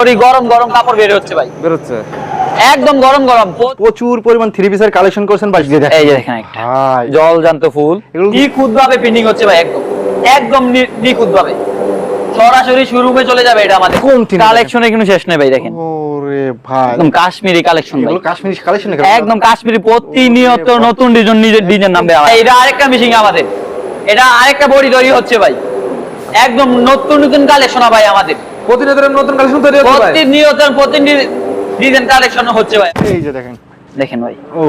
ওই গরম গরম কাপড় বের হচ্ছে ভাই। বেরোচ্ছে। একদম গরম গরম। প্রচুর পরিমাণ থ্রি পিসের কালেকশন করছেন ভাই এই যে দেখেন একটা। জল জান্ত ফুল। নিখুঁত ভাবে প্রিন্টিং হচ্ছে ভাই একদম। একদম নিখুঁত ভাবে সরাসরি শোরুমে চলে যাবে এটা আমাদের। কোন কালেকশনে কিন্তু শেষ নেই ভাই দেখেন। ওরে ভাই। একদম কাশ্মীরি কালেকশন ভাই। কাশ্মীরি কালেকশন একদম কাশ্মীরি প্রতিনিয়ত নতুন ডিজাইন নিজের ডিজাইন নামবে। এটা আরেকটা মেশিন আমাদের। এটা আরেকটা বডি তৈরি হচ্ছে ভাই। একদম নতুন নতুন কালেকশন ভাই আমাদের। প্রতিনিয়ত নতুন কালেকশন তৈরি হচ্ছে ভাই। প্রতিনিয়ত প্রতিনিধি ডিজাইন কালেকশন হচ্ছে ভাই। এই যে দেখেন। দেখেন ভাই। ও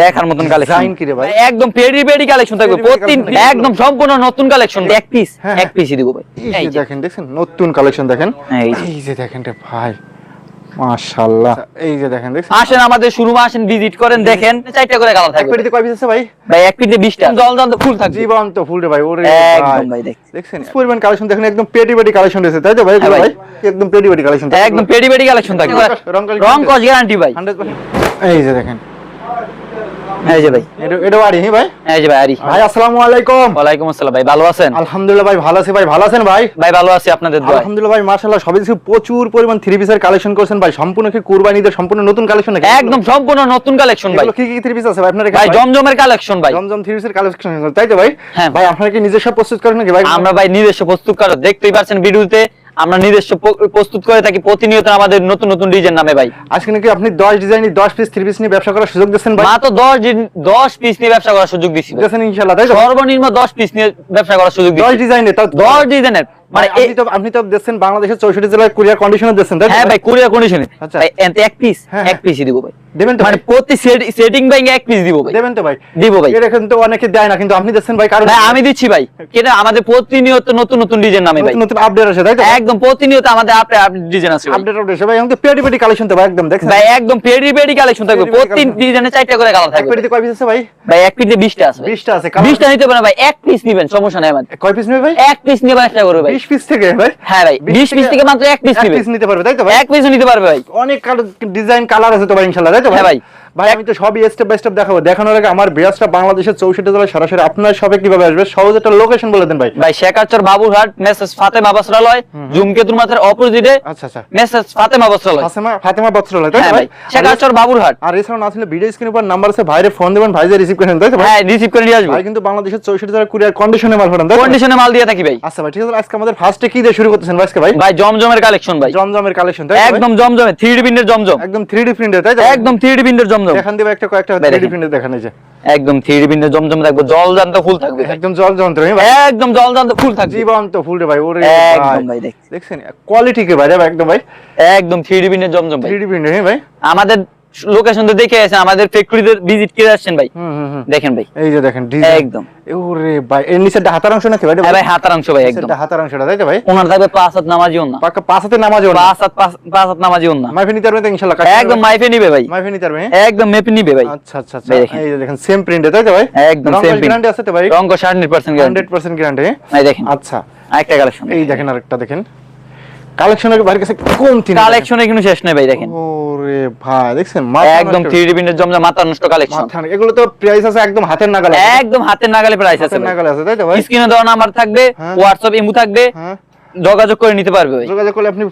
দেখার মতন কালেকশন কি রে ভাই? একদম পেডি পেডি কালেকশন থাকবে। Peri peri প্রতি collection থাকবে। একদম সম্পূর্ণ নতুন কালেকশন এক পিস হ্যাঁ, এক পিসই দিব ভাই। এই এই যে দেখেন দেখেন নতুন কালেকশন দেখেন। এই যে দেখেন রে ভাই। মাশাআল্লাহ। এই যে দেখেন আসেন আমাদের শোরুমে আসেন ভিজিট করেন দেখেন। চারটা করে কালার থাকবে পেটিতে কয় পিস আছে ভাই? ভাই এক পিসে 20টা জল জল ফুল থাকবে। জীবন্ত ফুল রে ভাই ওরে একদম ভাই। দেখছেন? পরিমাণ কালেকশন দেখেন একদম পেটি পেটি কালেকশন রয়েছে তাই তো ভাই হ্যাঁ ভাই। একদম পেটি পেটি কালেকশন একদম পেডি কালেকশন থাকবে। রং কস- রং কস গ্যারান্টি ভাই। 100% এই যে দেখেন। এই যে ভাই। এটা এটা বাড়ি ভাই? এই যে ভাই আরি। ভাই আসসালামু আলাইকুম। ওয়ালাইকুম আসসালাম ভাই ভালো আছেন? আলহামদুলিল্লাহ ভাই ভালো আছি ভাই ভালো আছেন ভাই? ভাই ভালো আছি আপনাদের দোয়া আলহামদুলিল্লাহ ভাই মাশাআল্লাহ সবই দেখছি প্রচুর পরিমাণ থ্রি পিসের কালেকশন করছেন ভাই। সম্পূর্ণ কি কুরবানিদের সম্পূর্ণ নতুন কালেকশন নাকি? একদম সম্পূর্ণ নতুন কালেকশন ভাই। কি কি থ্রি পিস আছে ভাই? আপনার ভাই জমজমের কালেকশন ভাই। জমজম থ্রি পিসের কালেকশন তাই তো ভাই? হ্যাঁ। ভাই আপনারা কি নিজস্ব প্রস্তুত করেন নাকি ভাই? আমরা ভাই নিজস্ব প্রস্তুত করা দেখতেই পাচ্ছেন ভিডিওতে। আমরা নিজস্ব প্রস্তুত করে থাকি প্রতিনিয়ত আমাদের নতুন নতুন ডিজাইন নামে ভাই। আজকে নাকি আপনি 10 ডিজাইন 10 পিস থ্রি পিস নিয়ে ব্যবসা করার সুযোগ দিচ্ছেন ভাই? মাত্র দশ দিন- দশ পিস নিয়ে ব্যবসা করার সুযোগ দিচ্ছি ভাই। দিচ্ছেন ইনশাআল্লাহ তাই তো? সর্বনিম্ন দশ পিস নিয়ে ব্যবসা করার সুযোগ 10 দিচ্ছি ডিজাইনে তাও দশ ডিজাইনের মানে আপনি এই- তো আপনি তো দিচ্ছেন বাংলাদেশের 64 জেলায় কুরিয়ার কন্ডিশনে দিচ্ছেন তাই হ্যাঁ ভাই কোরিয়া কন্ডিশনে আচ্ছা। ভাই এতে এক পিস হ্যাঁ, এক পিসই দিব ভাই। দেবেন তো মানে ভাই? প্রতি সেটিং ব্যাংকে এক পিস দিব ভাই। দেবেন তো ভাই। দিব ভাই। এর এখন তো অনেকে দেয় না কিন্তু আপনি দিচ্ছেন ভাই কারণ আমি দিচ্ছি ভাই। এটা আমাদের প্রতিনিয়ত নতুন নতুন ডিজাইন নামে ভাই। নতুন আপডেট আছে তাই তো? একদম প্রতিনিয়ত আমাদের আপডেট ডিজাইন আছে আপডেট আপডেট ভাই আমাকে পেটি পেটি কালেকশন তো ভাই একদম দেখছেন? ভাই একদম পেডি পেডি কালেকশন থাকবে। পেডি পেডি প্রতি ডিজাইনে চারটা করে কালার থাকবে। পেটিতে কয় পিস আছে ভাই? ভাই এক পিসে 20টা আছে ভাই। 20টা আছে কালার 20টা নিতে পারেন ভাই এক পিস নিবেন সমস্যা নাই আমাদের। কয় পিস নেবে ভাই? এক পিস নিয়ে ব্যবসা করবে ভাই। 20 পিস থেকে ভাই? হ্যাঁ ভাই 20 পিস থেকে মাত্র এক পিস এক নিবে। পিস নিতে পারবে তাই তো ভাই? এক পিসও নিতে পারবে ভাই। অনেক ডিজাইন কালার আছে তো ভাই ইনশাআল্লাহ তো ভাই ভাই। ভাই আমি তো সবই স্টেপ বাই স্টেপ দেখাবো। দেখানোর আগে আমার বিরাজটা বাংলাদেশের চৌষট্টি জেলায় সরাসরি আপনার সবে কীভাবে আসবে সহজ একটা লোকেশন বলে দেন ভাই। ভাই শেখাচর বাবুরহাট মেসেজ ফাতেমা বস্ত্রালয় জুমকেতুর মাথার অপোজিটে আচ্ছা আচ্ছা। মেসেজ ফাতেমা বস্ত্রালয়। ফাতেমা ফাতেমা বস্ত্রালয় তাই হ্যাঁ ভাই? শেখাচর বাবুরহাট আর এছাড়াও না ছিল ভিডিও স্ক্রিনের উপর নাম্বার আছে ভাইরে ফোন দেবেন ভাই যে রিসিভ করেন তাই তো ভাই? হ্যাঁ রিসিভ করে নিয়ে আসব। ভাই কিন্তু বাংলাদেশের চৌষট্টি জেলায় কুরিয়ার কন্ডিশনে মাল তাই কন্ডিশনে মাল দিয়ে থাকি ভাই। আচ্ছা ভাই ঠিক আছে আজকে আমাদের ফার্স্টে কি দিয়ে শুরু করতেছেন ভাই আজকে ভাই? ভাই জমজমের কালেকশন ভাই। জমজমের কালেকশন তাই? একদম জমজমে থ্রি ডি প্রিন্টের জমজম। একদম থ্রি ডি প্রিন্টের তাই তো একদম থ্রি ডি প্রিন্টের জমজম। দেখান দিবে একটা কয়েকটা ভাই থ্রি ডি দেখান এই যে। একদম থ্রি জমজম থাকবে জল জান্ত ফুল থাকবে। একদম জল ভাই। একদম জল জান্ত ফুল থাকবে। জীবন্ত ফুল রে ভাই ওরে একদম ভাই দেখ। দেখছেন? কোয়ালিটি কে ভাই রে ভাই, একদম ভাই। একদম থ্রি জমজম থ্রি হ্যাঁ ভাই। আমাদের লোকেশন তো দেখে আসেন আমাদের ফ্যাক্টরিতে ভিজিট করে আসছেন ভাই। দেখেন ভাই। এই যে দেখেন একদম। ওরে ভাই এর নিচেটা হাতার অংশ নাকি ভাই? হ্যাঁ ভাই ভাই হাতার অংশ ভাই একদম। হাতার অংশটা তাই তো ভাই। ওনার থাকবে পাঁচ হাত নামাজিও না পাকা পাঁচ হাতে নামাজ ওর পাঁচ হাত পাঁচ হাত নামাজিও না মাইফে নিতে পারবে ইনশাআল্লাহ একদম মাইফে নিবে ভাই। মাইফে নিতে পারবে হ্যাঁ? একদম মেপে নিবে ভাই। আচ্ছা আচ্ছা আচ্ছা। দেখেন। এই যে দেখেন সেম প্রিন্টে তাই তো ভাই? একদম। গ্যারান্টি আছে তো ভাই? হান্ড্রেড পার্সেন্ট গ্যারান্টি 100% গ্যারান্টি দেখেন। আচ্ছা। আরেকটা কালেকশন এই দেখেন আরেকটা দেখেন। কালেকশনের বাইরে কাছে কালেকশনে কিন্তু শেষ নেই ভাই দেখেন। ওরে ভাই দেখছেন? একদম থ্রি ডি প্রিন্টের জমজম মাথা নষ্ট কালেকশন। এগুলো তো প্রাইস আছে একদম হাতের নাগালে একদম হাতের নাগালে প্রাইস আছে নাগালে আছে তাই তো ভাই? স্ক্রিনে দেওয়া নাম্বার থাকবে হ্যাঁ। ইমু থাকবে হ্যাঁ। যোগাযোগ করে নিতে পারবে যোগাযোগ করলে আপনি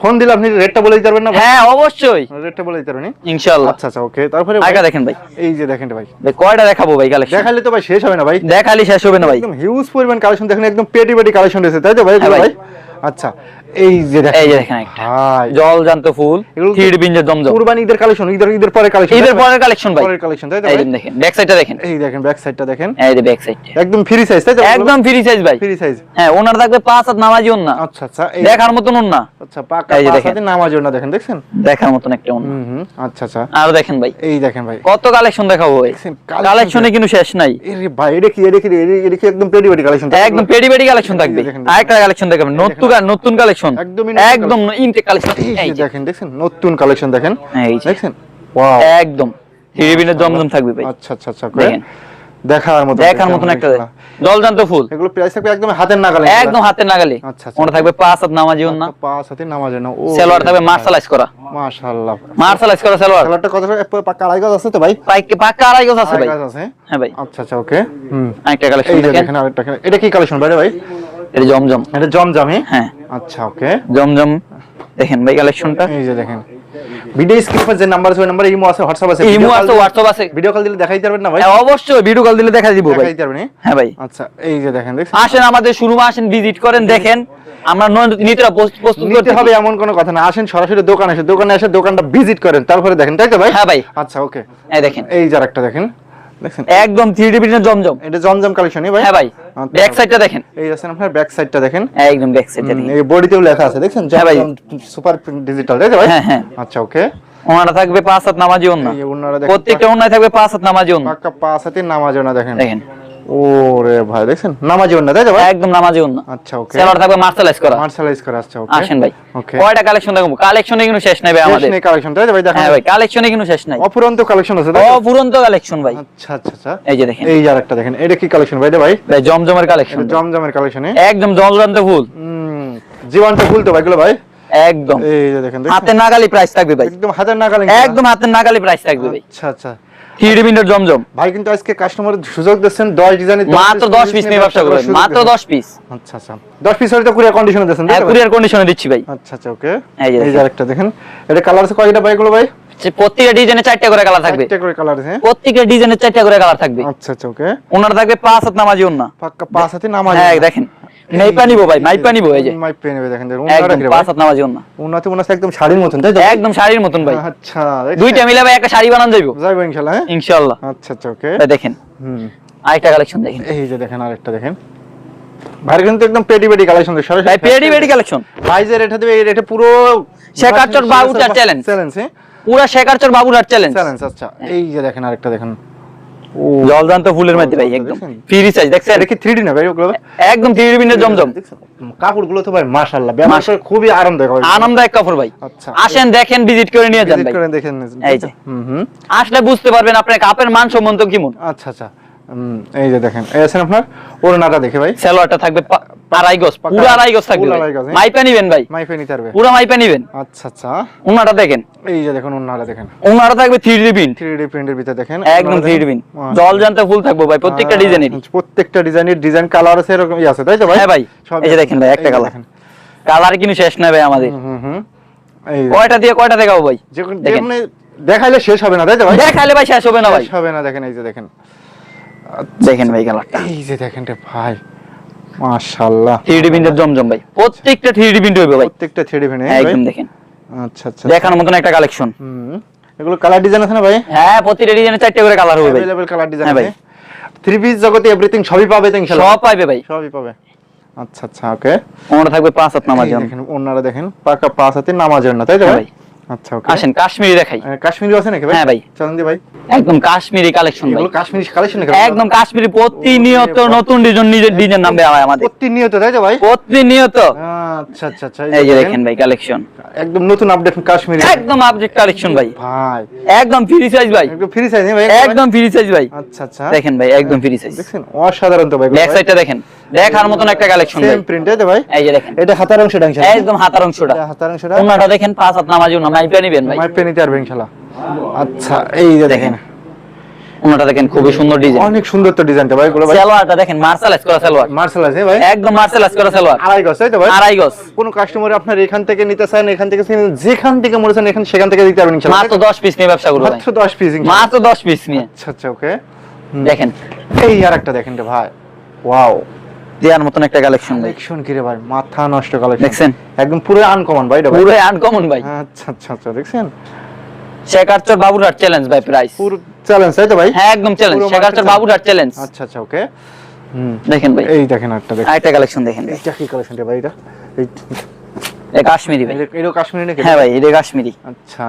ফোন দিলে আপনি রেটটা বলে দিতে পারবেন না হ্যাঁ অবশ্যই। রেটটা বলে দিতে পারবেন ইনশাআল্লাহ। আচ্ছা আচ্ছা ওকে তারপরে আগে দেখেন ভাই। এই যে দেখেন ভাই। ভাই কয়টা দেখাবো ভাই কালেকশন? দেখালে তো ভাই শেষ হবে না ভাই। দেখালে শেষ হবে না ভাই। একদম হিউজ পরিমাণ কালেকশন দেখেন একদম পেটি পেটি কালেকশন রয়েছে তাই তো ভাই হ্যাঁ ভাই। আচ্ছা এই যে দেখেন। এই যে দেখেন একটা। জল জান্ত ফুল এগুলো তো- থ্রি ডি কুরবানি ঈদের কালেকশন ঈদের ঈদের পরে কালেকশন ঈদের পরের কালেকশন ভাই। পরের কালেকশন তাই তো এই দেখেন ব্যাক সাইডটা দেখেন। এই দেখেন ব্যাক সাইডটা দেখেন। এই যে ব্যাক সাইড একদম ফ্রি সাইজ তাই তো একদম ফ্রি সাইজ ভাই। ফ্রি সাইজ হ্যাঁ ওনার থাকবে পাঁচ হাত নামাজি না আচ্ছা আচ্ছা দেখার মতন না আচ্ছা পাকা পাঁচ। হাতে নামাজ না দেখেন দেখছেন? দেখার মতন একটা ওন্না। হুম আচ্ছা আচ্ছা। আরও দেখেন ভাই। এই দেখেন ভাই। কত কালেকশন দেখাবো ভাই। কালেকশনে কিন্তু শেষ নাই। এরে ভাই এটা কি এটা কি এটা- কি একদম পেটি পেটি কালেকশন একদম পেডি পেডি কালেকশন থাকবে। আরেকটা কালেকশন দেখাবেন। নতুন নতুন কালেকশন একদম ইনটেক কালেকশন এই যে, দেখেন নতুন কালেকশন দেখেন। এই যে, ওয়াও একদম। থ্রি জমজম থাকবে ভাই। আচ্ছা আচ্ছা আচ্ছা দেখেন। দেখার মতো দেখার মতন একটা জলজান্ত ফুল। এগুলো প্রাইস থাকবে একদম হাতের নাগালে একদম হাতের নাগালে। আচ্ছা, আচ্ছা। ওটা থাকবে পাঁচ হাত নামাজি না পাঁচ হাতে নামাজ না ও সেলোয়ার থাকবে মার্শালাইজ করা। মাশাআল্লাহ। মার্শালাইজ করা সেলোয়ার। কালারটা কত পাকা আড়াই গজ আছে তো ভাই? পাইকে পাকা আড়াই গজ আছে ভাই। আছে? হ্যাঁ ভাই। আচ্ছা আচ্ছা ওকে। হুম। আরেকটা কালেকশন দেখেন। দেখেন আরেকটা এটা কি কালেকশন ভাই? এটা জমজম। এটা জমজম হ্যাঁ। আচ্ছা ওকে। জমজম। দেখেন ভাই কালেকশনটা এই যে দেখেন। ভিডিও স্ক্রিনে যে নাম্বার আছে ওই নাম্বারে ইমো আছে হোয়াটসঅ্যাপ আছে ইমো আছে হোয়াটসঅ্যাপ আছে। ভিডিও কল দিলে দেখাইতে পারবেন না ভাই? হ্যাঁ, অবশ্যই ভিডিও কল দিলে দেখা দিব ভাই। দেখাইতে পারবেন হ্যাঁ ভাই। আচ্ছা এই যে দেখেন আসেন আমাদের শোরুমে আসেন ভিজিট করেন দেখেন। আমরা নিতরা প্রস্তুত নিতে করতে হবে এমন কোনো কথা না। আসেন সরাসরি দোকানে এসে দোকানে এসে দোকানটা ভিজিট করেন তারপরে দেখেন তাই তো ভাই? হ্যাঁ ভাই। আচ্ছা ওকে। এই দেখেন। এই যার একটা দেখেন। দেখছেন? একদম থ্রি প্রিন্টের জমজম। এটা জমজম কালেকশনই ভাই? হ্যাঁ ভাই আচ্ছা। ব্যাক সাইডটা দেখেন। এই আছেন আপনার ব্যাক সাইডটা দেখেন। একদম ব্যাক সাইডটা দেখেন। এই বডিতেও লেখা আছে দেখেন হ্যাঁ ভাই। সুপার ডিজিটাল তাই ভাই? হ্যাঁ, হ্যাঁ। আচ্ছা ওকে ওনারা থাকবে পাঁচ হাত নামাজি ওনারা প্রত্যেকটা ওন্নায় থাকবে পাঁচ হাত নামাজি পাক্কা পাঁচ হাতে নামাজি না দেখেন। দেখেন। ওরে ভাই দেখছেন? নামাজও না তাই তো ভাই? একদম নামাজি ওন্না আচ্ছা ওকে। সেলার থাকবে মার্শালাইজ করা। মার্শালাইজ করে আসছে ওকে। আসেন ভাই। ওকে। কয়টা কালেকশন দেখব? কালেকশনে কিন্তু শেষ নাই ভাই আমাদের। আমাদের কালেকশন তাই তো ভাই? দেখেন। হ্যাঁ ভাই কালেকশনে কিন্তু শেষ নাই। অপুরন্ত কালেকশন আছে তাই? অপুরন্ত কালেকশন ভাই। আচ্ছা আচ্ছা আচ্ছা। এই যে দেখেন। এই যার একটা দেখেন এটা কি কালেকশন ভাই ভাই? ভাই জমজমের কালেকশন জমজমের কালেকশনে একদম জলজন্ত ফুল। জীবন্ত ফুল তো ভাইগুলো ভাই। একদম। এই যে দেখেন? হাতের নাগালি প্রাইস থাকবে ভাই। একদম হাতের নাগালে। একদম হাতের নাগালি প্রাইস থাকবে ভাই। আচ্ছা আচ্ছা। জমজম। ভাই কিন্তু আজকে কাস্টমার সুযোগ দিচ্ছেন 10 ডিজাইনের মাত্র 10 পিস নিয়ে ব্যবসা করবেন মাত্র 10 পিস আচ্ছা আচ্ছা। 10 পিস হলে তো কুরিয়ার কন্ডিশনে দিচ্ছেন হ্যাঁ কুরিয়ার কন্ডিশনে দিচ্ছি ভাই। আচ্ছা আচ্ছা ওকে এই যে আরেকটা দেখেন। এটা কালার আছে কয়টা ভাই এগুলো ভাই? প্রত্যেকটা ডিজাইনে চারটা করে কালার থাকবে। একটা করে কালার আছে হ্যাঁ? প্রত্যেকটা ডিজাইনে চারটা করে কালার থাকবে। আচ্ছা আচ্ছা ওকে ওনার থাকবে পাঁচ হাত নামাজি পাক্কা পাঁচ হাতে নামাজ হ্যাঁ দেখেন। মাইপা নিবো ভাই মাইপা নিবো এই যে। মাই পেন দেখেন একদম পাঁচ হাত নামাজি ওন্না উন্নতি মনে একদম শাড়ির মতন তাই তো? একদম শাড়ির মতন ভাই। আচ্ছা দুইটা মিলে ভাই একটা শাড়ি বানান যাইবো। যাইবো ইনশাআল্লাহ হ্যাঁ? ইনশাআল্লাহ আচ্ছা আচ্ছা ওকে দেখেন। হুম। আরেকটা কালেকশন দেখেন। এই যে দেখেন আরেকটা দেখেন। ভাইয়ের কিন্তু একদম পেডি পেডি কালেকশন সরাসরি ভাই পেডি পেডি কালেকশন ভাই যে রেটে দেবে এই রেটে পুরো শেখারচর বাবুটার challenge। চ্যালেঞ্জ পুরা শেখারচর বাবুরহাট চ্যালেঞ্জ চ্যালেঞ্জ আচ্ছা। এই যে দেখেন আরেকটা দেখেন। ফুলের মধ্যে ভাই একদম। ফ্রি সাইজ দেখছেন? এটা কি 3D না ভাই ওগুলো? একদম থ্রি প্রিন্টের জমজম। কাপড়গুলো তো ভাই মাশাআল্লাহ করে খুবই আরামদায়ক হয় আরামদায়ক কাপড় ভাই। আচ্ছা। আসেন দেখেন ভিজিট করে নিয়ে যান ভাই। ভিজিট করে দেখেন এই যে। হুম হুম। আসলে বুঝতে পারবেন আপনার কাপের মান সম্বন্ধ কেমন। আচ্ছা আচ্ছা। হুম, এই যে দেখেন এই আছেন আপনার? ওড়নাটা দেখে ভাই। সালোয়ারটা থাকবে আড়াই গজ পুরো আড়াই গজ থাকবে হ্যাঁ? মাইপা নিবেন ভাই। মাইফে নিতে পারবে। পুরো মাইপা নিবেন। আচ্ছা আচ্ছা। ওনাটা দেখেন। এই যে দেখুন ওড়নাটা দেখেন। ওনাটা থাকবে থ্রি ডি প্রিন্ট 3D প্রিন্টের ভিতরে দেখেন একদম ওড়নাটা থ্রি ডি দেখেন। প্রিন্ট। জল জানতে ফুল থাকব ভাই প্রত্যেকটা ডিজাইনের প্রত্যেকটা ডিজাইনের ডিজাইন কালার আছে এরকম আছে তাই তো ভাই? হ্যাঁ ভাই, এই যে দেখেন ভাই, একটা। দেখেন। কালার কিন্তু শেষ নাই ভাই আমাদের। হুম, হুম কয়টা দিয়ে কয়টা দেখাবো ভাই? দেখাইলে শেষ হবে না তাই তো ভাই? দেখালে ভাই শেষ হবে না ভাই। শেষ হবে না দেখেন এই যে দেখেন। দেখেন ভাই কালারটা এই যে দেখেন রে ভাই মাশাআল্লাহ থ্রি ডি প্রিন্টের জমজম ভাই প্রত্যেকটা থ্রি ডি প্রিন্ট হইবে ভাই প্রত্যেকটা থ্রি ভেনে একদম দেখেন আচ্ছা আচ্ছা দেখানোর মতন একটা কালেকশন হুম এগুলো কালার ডিজাইন আছে না ভাই হ্যাঁ প্রতিটা ডিজাইনে চারটে করে কালার হবে ভাই अवेलेबल কালার ডিজাইন হ্যাঁ ভাই। আছে থ্রি পিস জগতে এভরিথিং সবই পাবে তো ইনশাআল্লাহ সব পাইবে ভাই সবই পাবে আচ্ছা আচ্ছা ওকে ওনাটা থাকবে পাঁচ হাত নামাজ দেখেন ওনারা দেখেন পাকা পাঁচ হাতে নামাজের না তাই তো হ্যাঁ ভাই ভাই। আচ্ছা ওকে আসেন কাশ্মীরি দেখাই। কাশ্মীরি আছে নাকি ভাই? হ্যাঁ ভাই। চলেন দি ভাই। একদম কাশ্মীরি কালেকশন ভাই। এগুলো কাশ্মীরি কালেকশন নাকি একদম কাশ্মীরি প্রতিনিয়ত নতুন ডিজাইন নিজের ডিজাইন নামবে হয় আমাদের। প্রতিনিয়ত তাই তো ভাই? প্রতিনিয়ত। আচ্ছা আচ্ছা আচ্ছা এই যে দেখেন। ভাই কালেকশন একদম নতুন আপডেট কাশ্মীরি। একদম আপডেট কালেকশন ভাই। ভাই। একদম ফ্রি সাইজ ভাই। একদম ফ্রি সাইজ ভাই একদম ফ্রি সাইজ ভাই। আচ্ছা আচ্ছা। দেখেন ভাই একদম ফ্রি সাইজ দেখছেন? অসাধারণ তো ভাই ব্যাক সাইডটা দেখেন। দেখার মতন একটা কালেকশন ভাই। সেম প্রিন্ট তো ভাই। এই যে দেখেন। এটা হাতার অংশটা একদম হাতার অংশটা। হাতার অংশটা। ওনাটা দেখেন পাঁচ হাত নামাজ না মাইপা নিবেন ভাই? মাই পেনিতে পারবে ইনশাআল্লাহ আচ্ছা এই যে দেখেন। ওনাটা দেখেন খুবই সুন্দর ডিজাইন অনেক সুন্দর তো ডিজাইনটা ভাই ভাই। সালোয়ারটা দেখেন মার্শালাইজ করা সালোয়ার। মার্শাল ভাই? একদম মার্শালাইজ করা সালোয়ার। আড়াই গজ তাই তো ভাই? আড়াই গজ। কোন কাস্টমার আপনার এখান থেকে নিতে চান এখান থেকে যেখান থেকে মনে চান এখান সেখান থেকে দিতে পারবেন ইনশাআল্লাহ মাত্র দশ পিস নিয়ে ব্যবসা করব ভাই মাত্র 10 পিস মাত্র দশ পিস নিয়ে। আচ্ছা আচ্ছা ওকে দেখেন। এই আর একটা দেখেন ভাই। ওয়াও দেওয়ার মতন একটা কালেকশন কালেকশন কি রে ভাই মাথা নষ্ট কালেকশন দেখছেন? একদম পুরো আনকমন ভাই এটা পুরো আনকমন ভাই। আচ্ছা আচ্ছা আচ্ছা দেখছেন? শেখারচর বাবুরহাট চ্যালেঞ্জ ভাই প্রাইস পুরো চ্যালেঞ্জ তাই তো ভাই? হ্যাঁ একদম চ্যালেঞ্জ শেখারচর বাবুরহাট চ্যালেঞ্জ আচ্ছা আচ্ছা ওকে হুম। দেখেন ভাই। এই দেখেন একটা দেখেন। আরেকটা কালেকশন দেখেন। এইটা কি কালেকশন রে ভাই এটা? এই এটা কাশ্মীরি ভাই। এটা- এটা কাশ্মীরি নাকি? হ্যাঁ ভাই এটা কাশ্মীরি। আচ্ছা।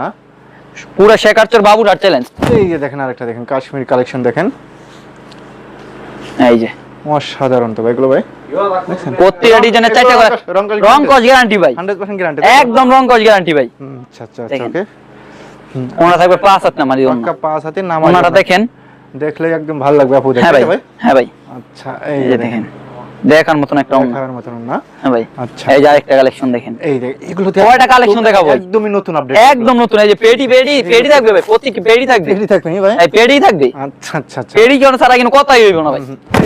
পুরো শেখারচর বাবুরহাট চ্যালেঞ্জ এই যে দেখেন আরেকটা দেখেন কাশ্মীরি কালেকশন দেখেন। এই যে। অসাধারণ তো ভাই এগুলো ভাই। প্রত্যেকটা ডিজাইনের চারটা করে রং কস- গ্যারান্টি ভাই। 100% গ্যারান্টি একদম রং কস গ্যারান্টি ভাই। আচ্ছা আচ্ছা আচ্ছা ওকে থাকবে পাঁচ হাত নামাজি পাক্কা পাঁচ হাতে দেখেন। দেখলে একদম ভালো লাগবে আপু হ্যাঁ দেখতে ভাই ভাই। হ্যাঁ ভাই। আচ্ছা এই দেখেন। দেখার মতন একটা দেখার মতন না? হ্যাঁ ভাই। আচ্ছা। এই যে আরেকটা কালেকশন দেখেন। এই দেখ এগুলো কয়টা কালেকশন দেখাবো একদমই নতুন আপডেট একদম নতুন এই যে পেডি পেডি পেডি থাকবে ভাই প্রত্যেক পেডি থাকবে? পেডি থাকবে ভাই? এই পেডি থাকবে? আচ্ছা আচ্ছা আচ্ছা। পেডি কেন সারা কিন্তু কথাই হইব না ভাই।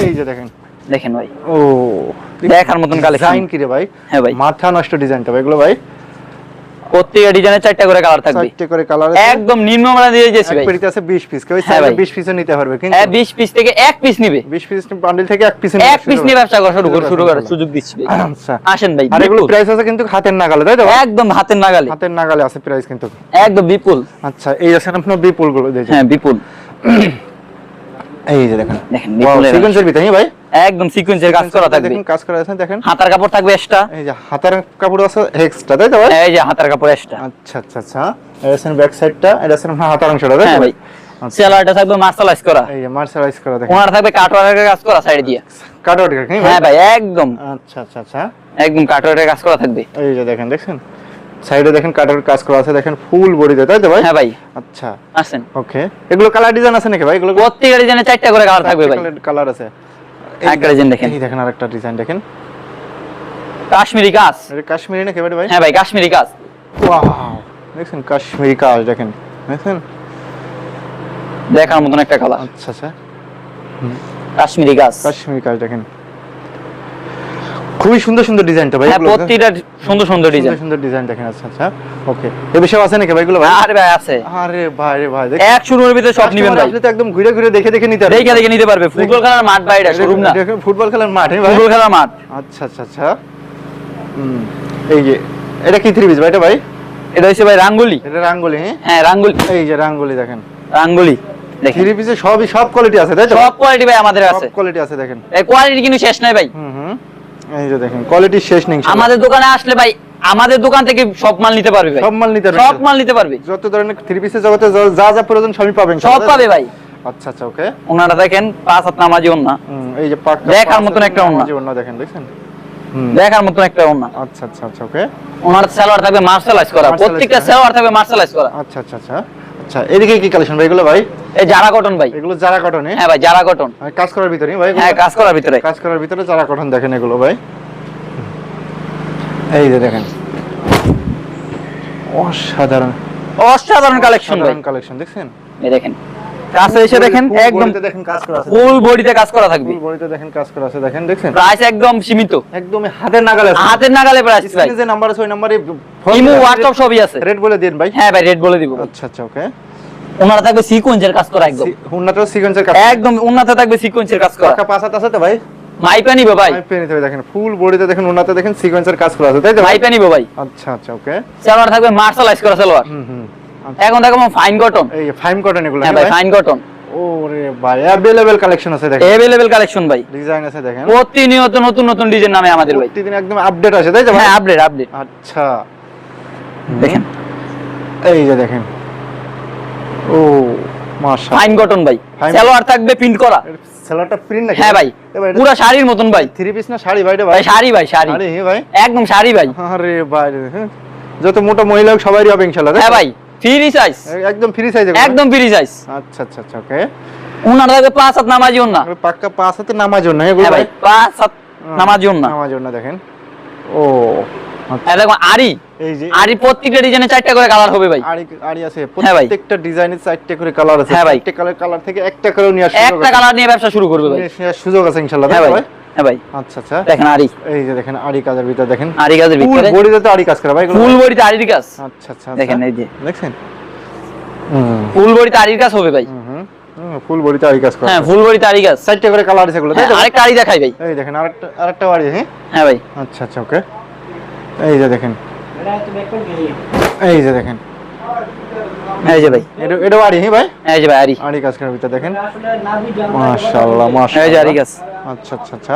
এই যে দেখেন। দেখেন ভাই। ও দেখার মতন কালেকশন ডিজাইন কি রে ভাই? হ্যাঁ ভাই। মাথা নষ্ট ডিজাইনটা ভাই এগুলো ভাই। প্রত্যেকটা ডিজাইনের চারটা করে কালার থাকবে। চারটে করে কালার একদম নিম্ন মানের দিয়ে দিয়েছি এক ভাই। পেটিতে আছে 20 পিস কেউ হ্যাঁ চাইলে 20 পিসও নিতে পারবে কিন্তু হ্যাঁ 20 পিস থেকে এক পিস নিবে। 20 পিস বান্ডিল থেকে এক পিস নেবে এক পিস নিয়ে ব্যবসা করা শুরু করে শুরু করার সুযোগ দিচ্ছি ভাই। আচ্ছা। আসেন ভাই আর এগুলো প্রাইস আছে কিন্তু হাতের নাগালে তাই তো একদম হাতের নাগালে। হাতের নাগালে আছে প্রাইস কিন্তু। একদম বিপুল। আচ্ছা এই আছে আপনার বিপুলগুলো দেখুন। হ্যাঁ বিপুল। এই যে দেখেন। দেখেন, সিকোয়েন্সের ভিতরে হ্যাঁ ভাই? একদম সিকোয়েন্সের কাজ করা থাকবে। দেখুন কাজ করা আছে দেখেন। হাতার কাপড় থাকবে এক্সট্রা এই যে হাতের কাপড় আছে এক্সট্রা তাই তো ভাই? এই যে হাতার কাপড় এক্সট্রা আচ্ছা আচ্ছা আচ্ছা। এটা আছে ব্যাক সাইডটা এটা আছে আপনার অংশটা তাই হ্যাঁ ভাই? সেলারটা থাকবে মার্শালাইজ করা। এই যে মার্শালাইজ করা দেখেন। ওনার থাকবে কাটওয়ারের কাজ করা সাইড দিয়ে। কাটআউট হ্যাঁ হ্যাঁ ভাই একদম। আচ্ছা আচ্ছা আচ্ছা। একদম কাটওয়ারের কাজ করা থাকবে। এই যে দেখেন দেখছেন? সাইডে দেখেন কাটার কাজ করা আছে দেখেন ফুল বডিতে তাই তো ভাই? হ্যাঁ ভাই। আচ্ছা। আসেন। ওকে এগুলো কালার ডিজাইন আছে নাকি ভাই? এগুলো প্রত্যেকটা ডিজাইনে চারটা করে কালার থাকবে ভাই। কালার আছে। একটা ডিজাইন দেখেন। এই দেখেন আরেকটা ডিজাইন দেখেন। কাশ্মীরি কাজ। এটা কাশ্মীরি নাকি ভাই ভাই? হ্যাঁ ভাই কাশ্মীরি কাজ। ওয়াও দেখছেন কাশ্মীরি কাজ দেখেন। দেখছেন? দেখার মতন একটা কালার আচ্ছা আচ্ছা। কাশ্মীরি কাজ। কাশ্মীরি কাজ দেখেন। খুবই সুন্দর সুন্দর ডিজাইনটা ভাই হ্যাঁ প্রত্যেকটা সুন্দর সুন্দর ডিজাইন। সুন্দর সুন্দর ডিজাইন দেখেন আচ্ছা আচ্ছা ওকে। এ বিষয় আছে নাকি ভাই এগুলো ভাই? আরে ভাই আছে। আরে ভাই রে ভাই এক শুরুর ভিতরে সব নিবেন ভাই। আপনি তো একদম ঘুরে ঘুরে দেখে দেখে নিতে দেখে দেখে নিতে পারবে। ফুটবল খেলার মাঠ ভাই এটা শোরুম না। দেখেন ফুটবল খেলার মাঠ হ্যাঁ ভাই। ফুটবল খেলার মাঠ। আচ্ছা আচ্ছা আচ্ছা। হুম এই যে এটা কি থ্রি পিস ভাই এটা ভাই? এটা হচ্ছে ভাই রাঙ্গুলি। এটা রাঙ্গুলি হ্যাঁ? হ্যাঁ রাঙ্গুলি। এই যে রাঙ্গুলি দেখেন। রাঙ্গুলি থ্রি পিসে সবই সব কোয়ালিটি আছে তাই তো? সব কোয়ালিটি ভাই আমাদের আছে। সব কোয়ালিটি আছে দেখেন। এই কোয়ালিটি কিন্তু শেষ নাই ভাই। হুম হুম। এই যে দেখেন কোয়ালিটি শেষ নেই আমাদের দোকানে আসলে ভাই আমাদের দোকান থেকে সব মাল নিতে পারবে সব মাল নিতে পারবে। সব মাল নিতে পারবে। যত ধরনের থ্রি পিসের জগতে যা- যা প্রয়োজন সবই পাবেন সব পাবে ভাই। আচ্ছা আচ্ছা ওকে ওনারা দেখেন পাঁচ হাত নামাজি হুম এই যে পাক্কা দেখার মতন একটা। জীবন দেখেন দেখছেন? দেখার মতন একটা ওন্না আচ্ছা আচ্ছা আচ্ছা ওকে ওনার সালোয়ার থাকবে মার্শালাইজ করা। প্রত্যেকটা arts, সালোয়ার থাকবে মার্শালাইজ করা। আচ্ছা আচ্ছা আচ্ছা। আচ্ছা এদিকে কি কালেকশন ভাই? এগুলো ভাই? এই জারা কটন ভাই। এগুলো যারা কটনে হ্যাঁ ভাই জারা কটন কাজ করার ভিতরে ভাই হ্যাঁ কাজ করার ভিতরে। কাজ করার ভিতরে যারা কটন দেখেন এগুলো ভাই। এই যে দেখেন। অসাধারণ। অসাধারণ কালেকশন ভাই। কালেকশন দেখছেন? এই দেখেন। কাছে এসে দেখেন একদম দেখেন কাজ করা আছে। ফুল বডিতে কাজ করা থাকবে। ফুল বডিতে দেখেন কাজ করা আছে দেখেন দেখছেন? প্রাইস একদম সীমিত। একদম হাতের নাগালে হাতের নাগালে প্রাইস ভাই। যে নাম্বার আছে ওই নাম্বারে ইমো হোয়াটসঅ্যাপ সবই আছে। রেট বলে দিন ভাই। হ্যাঁ ভাই রেট বলে দিব। আচ্ছা আচ্ছা ওকে ওনারা থাকবে সিকোয়েন্সের কাজ করা একদম। হুন্নাটো সিকোয়েন্সের কাজ একদম ওনাতে থাকবে সিকোয়েন্সের কাজ করা। পাকা পাঁচ আছে তো ভাই? মাইপা নিবে ভাই। পেয়ে নিতে দেখেন ফুল বডিতে দেখেন উন্নাতে দেখেন সিকোয়েন্সের কাজ করা আছে তাই তো মাইপা নিবে ভাই। আচ্ছা আচ্ছা ওকে সালোয়ার থাকবে মার্শালাইজ করা সালোয়ার। হুম হুম এখন দেখো ফাইন কটন এই ফাইম কটন এগুলো হ্যাঁ ভাই ফাইন কটন ওরে ভাই অ্যাভেলেবল কালেকশন আছে দেখেন। এভেলেবেল কালেকশন ভাই। ডিজাইন আছে দেখেন। প্রতিনিয়ত নতুন নতুন ডিজাইন নামে আমাদের ভাই। প্রতিদিন একদম আপডেট আছে তাই তো হ্যাঁ আপডেট আপডেট আচ্ছা। দেখেন? এই যে দেখেন। ও মাশাআল্লাহ। ফাইন কটন ভাই। সালোয়ার থাকবে প্রিন্ট করা। সেলারটা প্রিন্ট নাকি? হ্যাঁ ভাই পুরো শাড়ির মতন ভাই। থ্রি পিস না শাড়ি ভাই ভাই? শাড়ি ভাই শাড়ি। আরে হে ভাই। একদম শাড়ি ভাই। আরে ভাই হ্যাঁ। যত মোটা মহিলা সবারই হবে ইনশাআল্লাহ হ্যাঁ ভাই ফ্রি সাইজ একদম ফ্রি সাইজ একদম ফ্রি সাইজ আচ্ছা আচ্ছা আচ্ছা ওকে ওনার থাকবে পাঁচ হাত নামাজি ওন্না পাক্কা পাঁচ হাতে নামার জন্য এগুলো হ্যাঁ ভাই পাঁচ হাত নামাজি ওন্না নামার জন্য দেখেন। ও। আচ্ছা। হ্যাঁ আরি এই যে আরি প্রত্যেকটা ডিজাইনে চারটা করে কালার হবে ভাই। আড়ি আড়ি আছে। হ্যাঁ প্রত্যেকটা ডিজাইনের চারটে করে কালার আছে। হ্যাঁ ভাই। চারটে কালার কালার থেকে একটা করে নিয়ে আসা একটা কালার নিয়ে ব্যবসা শুরু করবে ভাই। সুযোগ আছে ইনশাআল্লাহ হ্যাঁ ভাই। ভাই? হ্যাঁ ভাই। আচ্ছা আচ্ছা। দেখেন আরি এই যে দেখেন আড়ি কাজের ভিতর দেখেন। আরি গাছের ফুল বডিতে তো কাজ করা ভাই ফুল বডিতে আরির কাজ। আচ্ছা আচ্ছা দেখেন আচ্ছা। এই যে। দেখছেন? ফুল বডিতে আরির কাজ হবে ভাই। হুম, হুম হুম, ফুল বডিতে আড়ি কাজ করা। হ্যাঁ ফুল বডিতে আরি কাজ। চারটে করে কালার আছে এগুলো তাই হ্যাঁ, তো আরেকটা আরি দেখাই ভাই। এই দেখেন আরেকটা আরেকটা হ্যাঁ? হ্যাঁ ভাই। আচ্ছা আচ্ছা ওকে। এই যে দেখেন। এই যে দেখেন। এই যে ভাই। এটা এটা বাড়ি হ্যাঁ ভাই? এই যে ভাই আরি আড়ি কাজ করার ভিতর দেখেন। মাশাআল্লাহ এই যে মাশাআল্লাহ আরি কাজ আচ্ছা আচ্ছা আচ্ছা।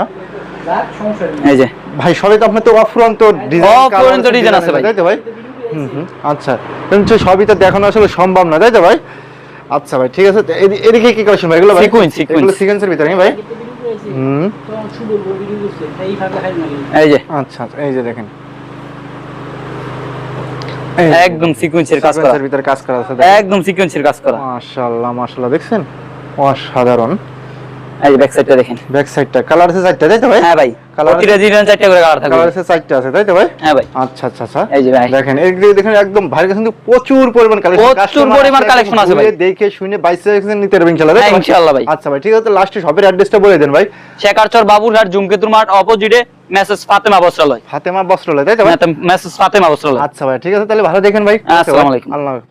এই যে। ভাই সবই তো আপনার তো অফুরন্ত ডিজাইন অফুরন্ত design আছে ভাই। তাই তো ভাই? হুম হুম। আচ্ছা। কিন্তু সবই তো দেখানো আসলে সম্ভব না তাই তো ভাই? আচ্ছা ভাই ঠিক আছে। এদিকে কি কালেকশন ভাই? এগুলো ভাই? Sequence, sequence। এগুলো সিকোয়েন্সের ভিতরে হ্যাঁ ভাই? হুম। এই যে। আচ্ছা আচ্ছা। এই যে দেখেন। একদম সিকোয়েন্সের কাজ করা। ভিতরে কাজ করা আছে একদম সিকোয়েন্সের কাজ করা। মাশাআল্লাহ মাশাআল্লাহ দেখছেন? অসাধারণ। এই যে ব্যাক সাইডটা দেখেন। ব্যাক সাইডটা কালার আছে চারটা তাই তো ভাই? হ্যাঁ ভাই। Colour প্রতিটা ডিজাইন চারটা করে কালার থাকবে। কালার আছে চারটা আছে তাই তো ভাই? হ্যাঁ ভাই। আচ্ছা আচ্ছা আচ্ছা। এই যে ভাই। দেখেন এগুলো দেখেন একদম ভারী কিন্তু প্রচুর পরিমাণ কালেকশন প্রচুর পরিমাণ collection আছে ভাই। দেখে শুনে বাইশ সেকশন নিতে পারবেন ইনশাআল্লাহ তাই হ্যাঁ, ভাই? ইনশাআল্লাহ ভাই। আচ্ছা ভাই ঠিক আছে লাস্টে শপের অ্যাড্রেসটা বলে দেন ভাই। শেখারচর বাবুরহাট জুমকেতুর মাঠ অপোজিটে মেসেজ ফাতেমা বস্ত্রালয়। ফাতেমা বস্ত্রালয় তাই তো ভাই? মেসেজ ফাতেমা বস্ত্রালয়। আচ্ছা ভাই ঠিক আছে তাহলে ভালো দেখেন ভাই। আসসালামু আলাইকুম। আল্লাহ।